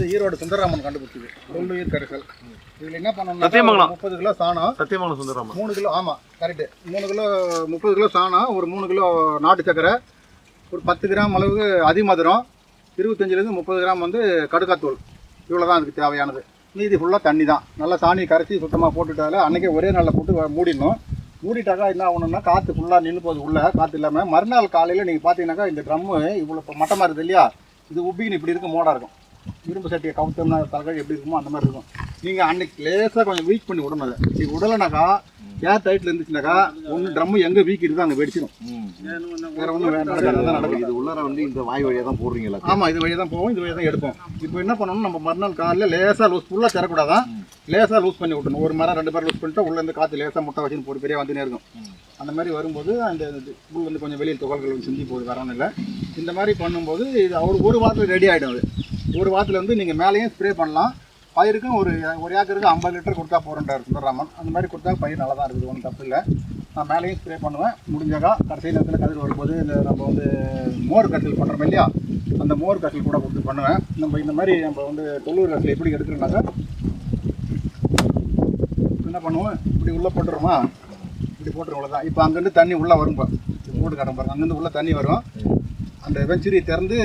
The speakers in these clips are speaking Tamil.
வந்து ஈரோடு சுந்தரராமன் கண்டுபிடிச்சது. தொல்லுயிர் கரைசல் இதில் என்ன சத்தியமங்கலம். முப்பது கிலோ சாணம் சத்தியமங்கலம் சுந்தரராமன். மூணு கிலோ ஆமாம் கரெக்டு மூணு கிலோ முப்பது கிலோ சாணம் ஒரு மூணு கிலோ நாட்டு சக்கரை ஒரு பத்து கிராம் அளவுக்கு அதிமதுரம் இருபத்தஞ்சிலேருந்து முப்பது கிராம் வந்து கடுக்காத்தூள் இவ்வளோ தான் அதுக்கு தேவையானது. மீதி ஃபுல்லாக தண்ணி தான். நல்லா சாணி கரைச்சி சுத்தமாக போட்டுட்டால அன்றைக்கே ஒரே நாளில் போட்டு மூடிடணும். மூடிட்டாக்கா என்ன ஆகணும்னா காற்று ஃபுல்லாக நின்று போகுது உள்ளே காற்று இல்லாமல் மறுநாள் காலையில் நீங்கள் பார்த்தீங்கன்னாக்கா இந்த ட்ரம்மு இவ்வளோ மட்டமாக இருக்குது இல்லையா? இது உப்பின்னு இப்படி இருக்கும் மோடாக இருக்கும். இரும்பு சட்டியை கவுத்தோம்னா தலகாய் எப்படி இருக்குமோ அந்த மாதிரி இருக்கும். நீங்கள் அன்னைக்கு லேசாக கொஞ்சம் வீக் பண்ணி விடணும் அதை. நீங்கள் விடலைனாக்கா ஏர் டைட்டில் இருந்துச்சுனாக்கா ஒன்று ட்ரம்மு எங்கே வீக் இருக்குதோ அங்கே வெடிச்சிடும் வேற ஒன்றும் நடக்காது நடக்கும்? இது உள்ளார வந்து இந்த வாய் வழியா தான் போடுறீங்களா ஆமாம் இது வழியாக தான் போவோம் இது வழியாக தான் எடுப்போம். இப்போ என்ன பண்ணணும் நம்ம மறுநாள் காலையில் லேசாக லூஸ் ஃபுல்லாக தரக்கூடாதான் லேசாக லூஸ் பண்ணி விட்டணும். ஒரு மரம் ரெண்டு பேர் லூஸ் பண்ணிட்டு உள்ள இருந்து காற்று லேசாக முட்டை வச்சுன்னு போட்டு பெரிய வந்துனே இருக்கும். அந்த மாதிரி வரும்போது அந்த புல் வந்து கொஞ்சம் வெளியில் துகள்கள் வந்து சிந்தி போகுது வரணும் இல்லை. இந்த மாதிரி பண்ணும்போது இது அவர் ஒரு வாரத்தில் ரெடி ஆகிடும் அது. ஒரு வாரத்தில் வந்து நீங்கள் மேலேயும் ஸ்ப்ரே பண்ணலாம். பயிருக்கும் ஒரு ஒரு ஏக்கருக்கு ஐம்பது லிட்டர் கொடுத்தா போகிறோன்றார் சுந்தரராமன் அந்த மாதிரி கொடுத்தா பயிர் நல்லா தான் இருக்குது ஒன்றும் தப்பு இல்லை. நான் மேலேயும் ஸ்ப்ரே பண்ணுவேன். முடிஞ்சாக்கா கடைசி நேரத்தில் கதிர் வரும்போது இந்த நம்ம வந்து மோர் கட்டில் பண்ணுறோம் இல்லையா? அந்த மோர் கட்டில் கூட கொடுத்து பண்ணுவேன். நம்ம இந்த மாதிரி நம்ம வந்து தொண்ணூறு கட்டில் எப்படி எடுக்கிறோம்னாக்கா என்ன பண்ணுவோம்? இப்படி உள்ளே போட்டுருமா இப்படி போட்டுருவோம் தான் இப்போ அங்கேருந்து தண்ணி உள்ளே வரும் இப்போ போட்டு காட்டும் பாருங்க. அங்கேருந்து உள்ளே தண்ணி வரும். அந்த வெஞ்சுரி திறந்து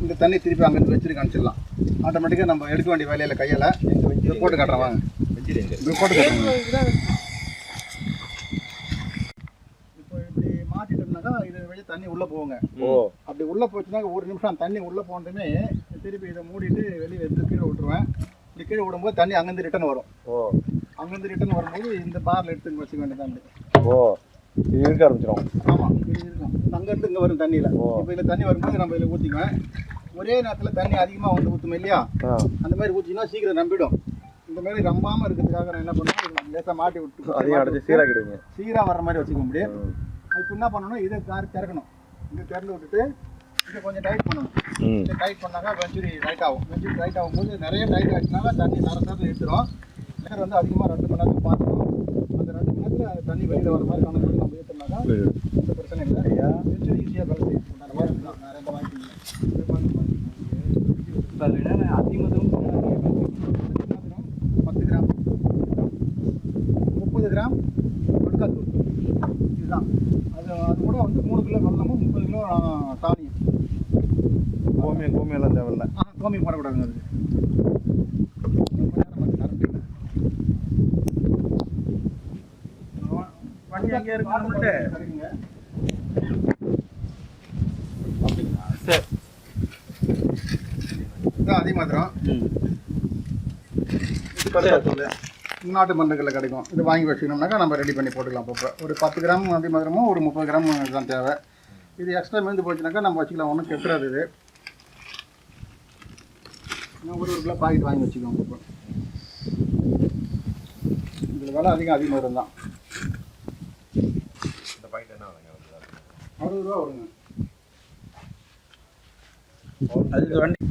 இந்த தண்ணி திருப்பி அங்கேருந்து வெஞ்சுரி காமிச்சிடலாம் ஆட்டோமேட்டிக்காக நம்ம எடுக்க வேண்டிய வேலையில் கையில் இதை போட்டு காட்டுறேன் வாங்க. இதை போட்டு காட்டுறேன் இப்போ இப்படி மாட்டிட்டோம்னாக்கா இது வழி தண்ணி உள்ளே போகுங்க. ஓ. அப்படி உள்ளே போச்சுனாக்க ஒரு நிமிஷம் தண்ணி உள்ளே போனதுமே திருப்பி இதை மூடிட்டு வெளியே எடுத்து கீழே விட்டுருவேன். இப்படி கீழே விடும்போது தண்ணி அங்கேருந்து ரிட்டர்ன் வரும். ஓ. அங்கேருந்து ரிட்டர்ன் வரும்போது இந்த பாரில் எடுத்து வச்சுக்க வேண்டியதான் ஓ. இது இருக்க ஆரம்பிச்சிடும் ஆமாம் இது இருக்கும். அங்கேருந்து இங்கே வரும் தண்ணியில். இப்போ இதில் தண்ணி வரும்போது நம்ம இதில் ஊற்றிக்குவேன் ஒரே நேரத்தில் தண்ணி அதிகமாக வந்து ஊற்றுமே இல்லையா? அந்த மாதிரி ஊற்றினா சீக்கிரம் நம்பிடும். இந்த மாதிரி ரம்பாமல் இருக்கிறதுக்காக நான் என்ன பண்ணுவேன்? லேசாக மாட்டி விட்டு அதையும் அடைச்சி சீராக்கிடுவீங்க. சீராக வர்ற மாதிரி வச்சுக்க முடியும். இப்போ என்ன பண்ணணும்? இதை தாரி திறக்கணும். இதை திறந்து விட்டுட்டு இதை கொஞ்சம் டைட் பண்ணணும். இதை டைட் பண்ணாக்கா வெஞ்சுரி டைட் ஆகும். வெஞ்சுரி டைட் ஆகும்போது நிறைய டைட் ஆச்சுனாக்கா தண்ணி நரசாக எடுத்துரும். நேரம் வந்து அதிகமாக ரெண்டு மணி நேரத்துக்கு பார்த்துக்கணும் தண்ணி வெளியில் வர மாதிரி கணக்கு பண்ணி நம்ம ஏற்றினாக்கா எந்த பிரச்சனை இல்லை. ஐயா ஈஸியாக வேலை தான் வேறு எந்த வாய்ப்பு இல்லை. பத்து கிராம். முப்பது கிராம் கொடுக்காத்தூள் இதுதான். அது அது கூட வந்து மூணு கிலோ வெள்ளமும் முப்பது கிலோ சாணியும் கோமியம் கோமியெல்லாம் தேவையில்ல. ஆ கோமி போடக்கூடாதுங்க அது ரொம்ப நேரம் வந்து கரண்ட் இல்லை வண்டி அங்கேயே இருக்கு சரிங்க சரி. அதே கடுக்காத்தூள் நாட்டு மருந்துகளில் கிடைக்கும். இது வாங்கி வச்சுக்கணும்னாக்கா நம்ம ரெடி பண்ணி போட்டுக்கலாம். அப்பப்போ ஒரு பத்து கிராம் அதே மாதிரிமும் ஒரு முப்பது கிராம் தான் தேவை. இது எக்ஸ்ட்ரா மீந்து போச்சுனாக்கா நம்ம வச்சுக்கலாம். ஒன்றும் கெட்டுறாது இது. ஒரு ஒரு கிலோ பாக்கெட் வாங்கி வச்சுக்கோங்க இப்போ இதில் விலை அதிகம் அதிகமாக இருந்தால் இந்த பாயிண்ட் என்ன வருங்க அறுபது ரூபா வருங்க அது வண்டி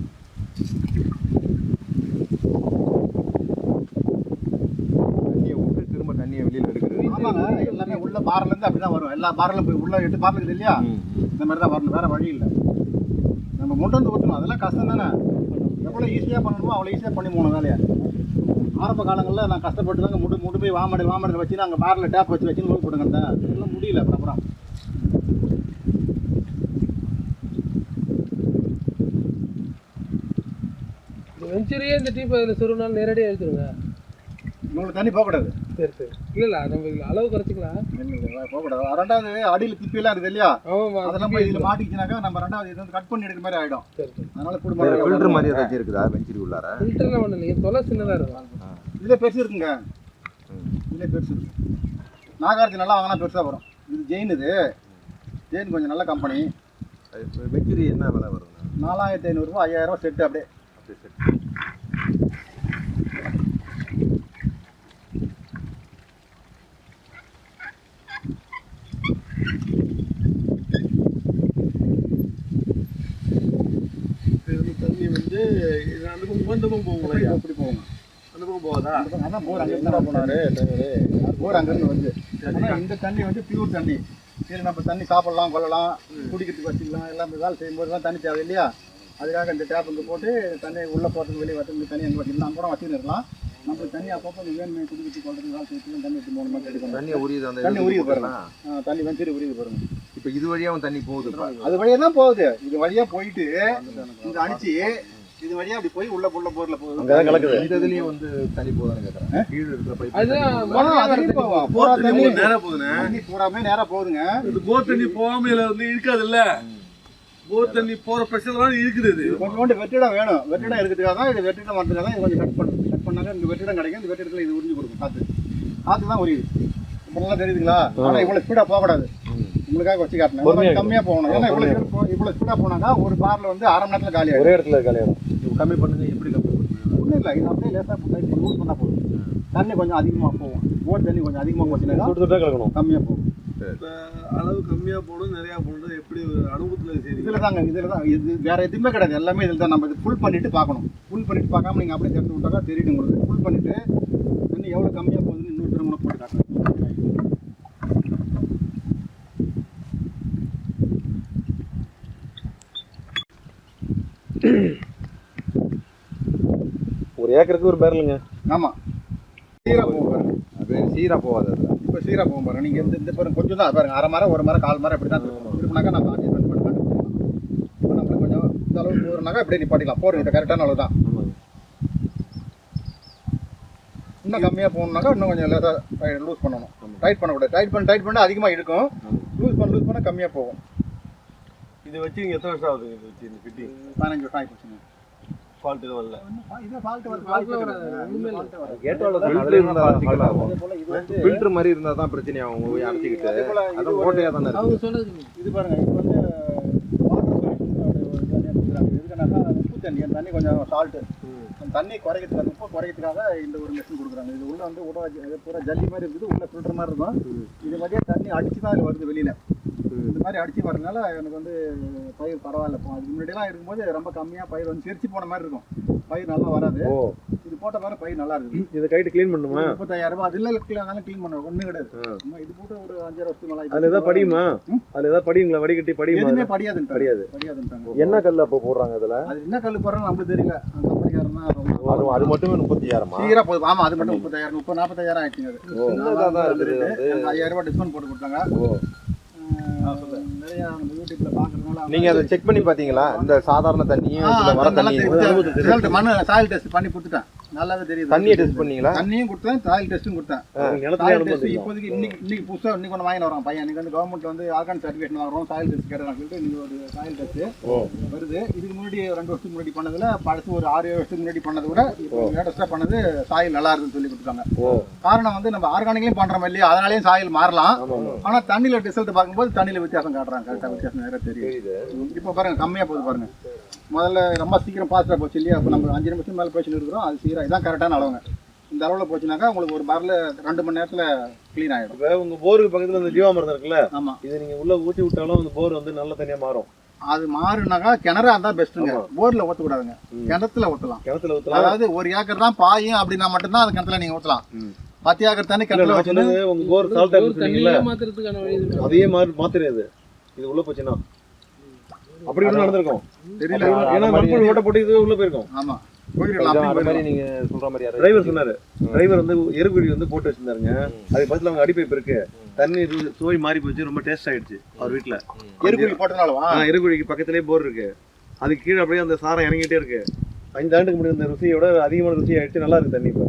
தண்ணியை விட்டு திரும்ப தண்ணியை வெளியில் எடுக்கிறது. ஆமாங்க எல்லாமே உள்ள பார்லேருந்து அப்படி தான் வரும். எல்லா பாரிலும் போய் உள்ள எட்டு பாரில் இருக்குது இல்லையா. இந்த மாதிரி தான் வரணும் வேறு வழி இல்லை. நம்ம முட்டை வந்து ஊற்றணும் அதெல்லாம் கஷ்டம் தானே எவ்வளோ ஈஸியாக பண்ணணுமோ அவ்வளோ ஈஸியாக பண்ணி போகணும் வேலையை. ஆரம்ப காலங்களில் நான் கஷ்டப்பட்டு தாங்க முட்டு முட்டு போய் வாமடல் வாமடல் வச்சு அங்கே பாரில் டேப் வச்சு வச்சுன்னு போய் போட்டுங்க இதெல்லாம் முடியல அப்புறம். வெஞ்சுரியே இந்த டீப் அதில் சொருனாலும் நேரடியாக எடுத்துருங்க. உங்களுக்கு தண்ணி போகக்கூடாது சரி சரி. இல்லை இல்லை நம்ம இதுல அளவு குறைச்சிக்கலாம். இல்லை போகக்கூடாது ரெண்டாவது அடியில் திப்பியெல்லாம் இருக்குது இல்லையா? அதெல்லாம் போய் இதில் மாட்டிக்கிச்சுனாக்கா நம்ம ரெண்டாவது இது வந்து கட் பண்ணி எடுக்கிற மாதிரி ஆகிடும் சரி சரி. அதனால ஃபில்டர் குடும்பம் மாதிரி ஏதாச்சும் இருக்குதா வெஞ்சிரி உள்ளார? ஃபில்டர்லாம் ஒன்றும் இல்லைங்க தொலை சின்னதாக இருக்கும். இதில் பெருசு இருக்குங்க. ம். இதில் பெருசு இருக்கு. நாகார்ஜுன நல்லா வாங்கினா பெருசாக வரும். இது ஜெயின் இது. ஜெயின் கொஞ்சம் நல்ல கம்பெனி வெஞ்சிரி என்ன விலை வருங்க? நாலாயிரத்தி ஐநூறுரூவா ஐயாயிரரூவா செட்டு அப்படியே. அப்படி சரி தண்ணி வந்து இது அந்த பக்கம் இந்த பக்கம் போகுங்களா ஐயா? இப்படி போகும் அந்த பக்கம் போகாதா அந்த பக்கம் அதான் போர் அங்கே இருந்தா போனாரு? போர் அங்கேருந்து வந்து. இந்த தண்ணி வந்து பியூர் தண்ணி. இதில் நம்ம தண்ணி சாப்பிடலாம் கொள்ளலாம் குடிக்கிறதுக்கு வச்சுக்கலாம் எல்லாம் வேலை செய்யும்போது தான் தண்ணி தேவை இல்லையா? அதுக்காக இந்த டேப் இங்கே போட்டு தண்ணி உள்ளே போகிறதுக்கு வெளியே வரதுக்கு தண்ணி அங்கே வச்சுக்கலாம் கூட வச்சுன்னு இருக்கலாம். நம்மளுக்கு தண்ணி அப்பப்போ வேணுமே குடி வச்சு கொள்றதுக்கு வேலை செய்யறதுக்கு தண்ணி எடுத்து மூணு மாதம் எடுக்கணும். தண்ணியை உரியுது அந்த தண்ணி உரியுது பாருங்க. தண்ணி வெஞ்சரி உரியுது பாருங்க. இப்ப இது வழியாவும் தண்ணி போகுது. அது வழியாக தான் போகுது. இது வழியாக போயிட்டு இந்த அடிச்சு இது வழியாக அப்படி போய் உள்ள உள்ள போரில் போகுது. இந்த இதுலயும் வந்து தண்ணி போகுதான்னு கேக்குறேன். கீழே இருக்கிற பைப். பூரா போர் தண்ணி நேரா போகுதுண்ணே. தண்ணி பூராமே நேரா போகுதுங்க. இந்த போர் தண்ணி போகாம இதுல வந்து இருக்காதுல்ல? போர் தண்ணி போற பிரச்சனை இருக்குது இது. இது கொஞ்சோண்டு வெற்றிடம் வேணும். வெற்றிடம் இருக்கிறதுக்காக தான் இது வெற்றிடம் வரதுக்காக தான் இது கொஞ்சம் கட் பண்ணு கட் பண்ணாங்க. இந்த வெற்றிடம் கிடைக்கும். இந்த வெற்றிடத்தில் இது உறிஞ்சு கொடுக்கும் காற்று காற்று தான் உரியுது. இப்போ நல்லா தெரியுதுங்களா? ஆனால் இவ்வளோ ஸ்பீடாக போகக்கூடாது. உங்களுக்காக வச்சு காட்டினேன். கொஞ்சம் கம்மியாக போகணும். ஏன்னா இவ்வளோ ஸ்பீட் போ இவ்வளோ ஸ்பீடாக போனாக்கா ஒரு பாரில் வந்து அரை மணி நேரத்தில் காலி ஒரே இடத்துல காலியாகும் கம்மி பண்ணுங்க எப்படி கம்மி பண்ணுங்க? ஒன்றும் இல்லை இது அப்படியே லேசாக யூஸ் பண்ணால் போதும். தண்ணி கொஞ்சம் அதிகமாக போகும். போர் தண்ணி கொஞ்சம் அதிகமாக போச்சுனாக்கா சுட்டு சுட்டா கலக்கணும். கம்மியாக போகும். இப்ப அளவு கம்மியா போடும் நிறைய போடும். எப்படி ஒரு அனுபவத்துல சரி இதில் தாங்க இதில் தான். இது வேற எதுவுமே கிடையாது. எல்லாமே இதில் தான். நம்ம இது ஃபுல் பண்ணிட்டு பார்க்கணும். ஃபுல் பண்ணிட்டு பார்க்காம நீங்கள் அப்படியே திறந்து விட்டாக்கா தெரியும் உங்களுக்கு. ஃபுல் பண்ணிட்டு தண்ணி எவ்வளோ கம்மியாக போகுதுன்னு இன்னொரு திரும்ப போட்டு காட்டுறேன். ஒரு ஏக்கருக்கு ஒரு பேரலுங்க. ஆமாம் சீராக போகும் பாருங்க. அப்படியே சீரா போகாது அதுல. இப்போ சீராக போகும் பாருங்க. நீங்கள் இந்த இந்த பாருங்க கொஞ்சம் தான் பாருங்க. அரை மரம் ஒரு மரம் கால் மரம் இப்படி தான் இருக்கும் திருப்பினாக்கா நம்ம அட்ஜஸ்ட்மெண்ட் பண்ணி பார்க்கலாம் இப்போ நம்மளுக்கு கொஞ்சம் இந்த அளவுக்கு போகிறனாக்கா அப்படியே நிப்பாட்டிக்கலாம் போடுங்க இது கரெக்டான அளவு தான். இன்னும் கம்மியாக போகணுன்னாக்கா இன்னும் கொஞ்சம் லேசாக லூஸ் பண்ணணும். டைட் பண்ணக்கூடாது. டைட் பண்ண டைட் பண்ணால் அதிகமாக இருக்கும் லூஸ் பண்ண லூஸ் பண்ண கம்மியாக போகும். இதை வச்சு நீங்க எத்தனை வருஷம் ஆகுது இதை வச்சு இந்த ஃபிட்டிங் பதினஞ்சு வருஷம் ஆகிப்போச்சுங்க ஃபால்ட் எதுவும் வரல இது ஃபால்ட் இல்ல. கேட்டோட ஃபில்டர் மாதிரி இருந்தா தான் பிரச்சனை ஆகும் இது அதான் ஒரு- ஓட்டையா தானே இருக்கு. அவங்க சொன்னது இது பாருங்க இது வந்து தண்ணி அந்த தண்ணி கொஞ்சம் சால்ட்டு அந்த தண்ணி குறைக்கிறதுக்கு அந்த உப்பு குறைக்கிறதுக்காக இந்த ஒரு மிஷின் கொடுக்குறாங்க. இது உள்ள வந்து உட பூரா ஜல்லி மாதிரி இருக்குது உள்ள ஃபில்டர் மாதிரி இருக்கும். இது மாதிரியே தண்ணி அடிச்சு தான் வருது வெளியில. இந்த மாதிரி அடிச்சு வரதுனால எனக்கு வந்து பயிர் பரவாயில்ல இப்போ அதுக்கு முன்னாடிலாம் இருக்கும்போது ரொம்ப கம்மியாக பயிர் வந்து சிரிச்சு போன மாதிரி இருக்கும். பயிர் நல்லா வராது. இது போட்ட மாதிரி பயிர் நல்லா இருக்குது இதை கைட்டு க்ளீன் பண்ணுமா? முப்பத்தாயிரம் ரூபாய். அதில் அதெல்லாம் க்ளீன் பண்ண ஒன்றும் கிடையாது. இது போட்டு ஒரு அஞ்சாறு வருஷத்துக்கு மேலே அதுல ஏதாவது படியுமா? அதுல ஏதாவது படியுங்களா? வடிகட்டி படியுமா எதுவுமே படியாதுன்ட்டாங்க. படியாது. படியாதுன்ட்டாங்க. என்ன கல் அப்போ போடுறாங்க அதுல? அது என்ன கல் போடுறோம் நம்மளுக்கு தெரியல. அந்த கம்பெனிக்காரன் அது அது மட்டுமே முப்பத்தியாயிரமா சீக்கிரம் போகுது ஆமா அது மட்டும் முப்பத்தாயிரம் முப்பது நாற்பத்தாயிரம் ஆயிடுச்சுங்க அது. ஐயாயிரம் ரூபாய் டிஸ்கவுண்ட் போட்டு கொடுத்தாங்க அஹ் நிறைய நம்ம யூடியூப்ல பாக்குறதுனால நீங்க அதை செக் பண்ணி பாத்தீங்களா இந்த சாதாரண தண்ணியும் வர தண்ணி ரிசல்ட் மண்ணு சாயில் டெஸ்ட் பண்ணி கொடுத்துட்டேன். நல்லாவே தெரியுது. தண்ணியை டெஸ்ட் பண்ணீங்களா? தண்ணியும் கொடுத்தேன் சாயில் டெஸ்ட்டும் கொடுத்தேன். அனுபவம் டெஸ்ட். இப்போதைக்கு இன்னைக்கு இன்னைக்கு புதுசா இன்னைக்கு ஒன்று வாங்கி வரோம் பையன். இன்னைக்கு வந்து கவர்மெண்ட் வந்து ஆர்கான் சர்டிஃபிகேட் வரும் சாயில் டெஸ்ட் கேட்கறாங்க சொல்லிட்டு இன்னைக்கு ஒரு சாயில் டெஸ்ட் வருது. இதுக்கு முன்னாடி ரெண்டு வருஷத்துக்கு முன்னாடி பண்ணதுல பழசு ஒரு ஆறு ஏழு வருஷத்துக்கு முன்னாடி பண்ணதை விட இப்போ லேட்டஸ்டா பண்ணது சாயில் நல்லா இருக்குன்னு சொல்லி கொடுத்தாங்க காரணம் வந்து நம்ம ஆர்கானிக்லயும் பண்றோம் இல்லையா அதனாலயும் சாயில் மாறலாம். ஆனா தண்ணியில ரிசல்ட் பார்க்கும்போது தண்ணியில வித்தியாசம் காட்டுறாங்க. கரெக்டா வித்தியாசம் நிறைய தெரியும் இப்போ பாருங்க கம்மியா போகுது பாருங்க. முதல்ல ரொம்ப சீக்கிரம் ஃபாஸ்ட்டாக போச்சு இல்லையா? இப்போ நம்ம அஞ்சு நிமிஷம் மேலே பேசிட்டு இருக்கிறோம். அது சீராக இதான் கரெக்டான அளவுங்க. இந்த அளவில் போச்சுனாக்கா உங்களுக்கு ஒரு பரில் ரெண்டு மணி நேரத்தில் க்ளீன் ஆகிடும் இப்ப உங்க போருக்கு பக்கத்துல இந்த ஜீவாமிரதம் இருக்குல்ல? ஆமாம் இது நீங்க உள்ள ஊற்றி விட்டாலும் அந்த போர் வந்து நல்ல தண்ணியா மாறும். அது மாறுனாக்கா கிணறா இருந்தால் பெஸ்ட்டுங்க போரில் ஊற்றக்கூடாதுங்க கிணத்துல ஊற்றலாம் கிணத்துல ஊத்தலாம். அதாவது ஒரு ஏக்கர் தான் பாயும் அப்படின்னா மட்டும்தான் அது கிணத்துல நீங்கள் ஊற்றலாம் பத்து ஏக்கர் தண்ணி கிணத்துல வச்சுன்னு சொன்னது உங்க போர் சால்ட்டா ஒரு இருக்குங்களா தண்ணியே மாத்துறதுக்கான வழி இருக்கு. அதையே மாறு மாத்திரையாது இது உள்ள போச்சுன்னா. அப்படி கூட நடந்திருக்கும். தெரியல. ஏன்னா மண்புழு ஓட்ட போட்டு இது உள்ள போயிருக்கும். யாராவது டிரைவர் சொன்னாரு. டிரைவர் வந்து எருக்குழி வந்து போட்டு வச்சிருந்தாருங்க. அதுக்கு பக்கத்துல அவங்க அடிப்பைப் இருக்கு தண்ணி சுவை மாறி போச்சு ரொம்ப டேஸ்ட் ஆயிடுச்சு அவர் வீட்டுல எருக்குழி போட்டதுனாலவா? ஆ எருக்குழிக்கு பக்கத்துலயே போர் இருக்கு. அதுக்கு கீழே அப்படியே அந்த சாரம் இறங்கிட்டே இருக்கு. ஐந்து ஆண்டுக்கு முன்னாடி இந்த ருசியோட அதிகமான ருசி ஆயிடுச்சு. நல்லா இருக்கு தண்ணி இப்போ.